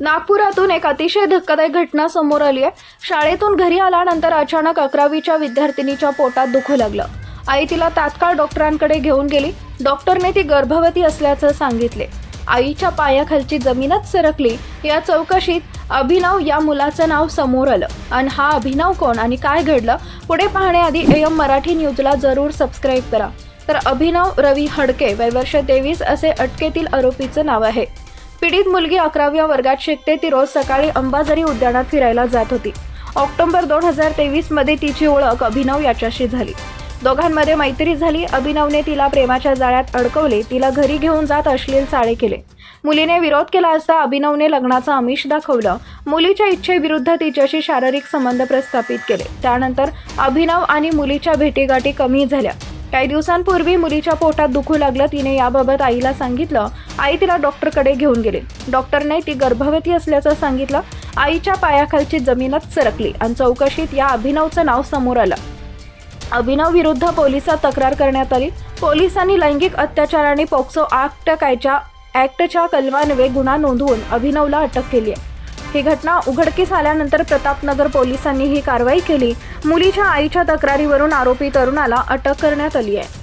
नागपुरातून एक अतिशय धक्कादायक घटना समोर आली आहे. शाळेतून घरी आल्यानंतर अचानक अकरावीच्या विद्यार्थिनीच्या पोटात दुखू लागलं. आई तिला तात्काळ डॉक्टरांकडे घेऊन गेली. डॉक्टरने ती गर्भवती असल्याचं सांगितले. आईच्या पायाखालची जमीनच सरकली. या चौकशीत अभिनव या मुलाचं नाव समोर आलं. आणि हा अभिनव कोण आणि काय घडलं? पुढे पाहण्याआधी एम मराठी न्यूजला जरूर सबस्क्राईब करा. तर अभिनव रवी हडके वैवर्ष तेवीस असे अटकेतील आरोपीचं नाव आहे. पीडित मुलगी अकराव्या वर्गात शिकते ती रोज सकाळी अंबाझरी उद्यानात फिरायला जात होती. ऑक्टोबर दोन हजार तेवीसमध्ये तिची ओळख अभिनव याच्याशी झाली. दोघांमध्ये मैत्री झाली अभिनवने तिला प्रेमाच्या जाळ्यात अडकवले तिला घरी घेऊन जात अश्लील साळे केले. मुलीने विरोध केला असता अभिनवने लग्नाचं आमिष दाखवलं. मुलीच्या इच्छेविरुद्ध तिच्याशी शारीरिक संबंध प्रस्थापित केले. त्यानंतर अभिनव आणि मुलीच्या भेटीगाठी कमी झाल्या. काही दिवसांपूर्वी मुलीच्या पोटात दुखू लागलं. तिने याबाबत आईला सांगितलं. आई तिला डॉक्टरकडे घेऊन गेले. डॉक्टरने ती गर्भवती असल्याचं सांगितलं. आईच्या पायाखालची जमीनच सरकली आणि चौकशीत या अभिनवचं नाव समोर आलं. अभिनव विरुद्ध पोलिसात तक्रार करण्यात आली. पोलिसांनी लैंगिक अत्याचार आणि पोक्सो ॲक्ट कायच्या ॲक्टच्या कलमान्वये गुन्हा नोंदवून अभिनवला अटक केली आहे ही घटना उघडकीस आल्यानंतर प्रतापनगर पोलिसांनी ही कारवाई केली. मुलीच्या आईच्या तक्रारीवरून आरोपी तरुणाला अटक करण्यात आली आहे.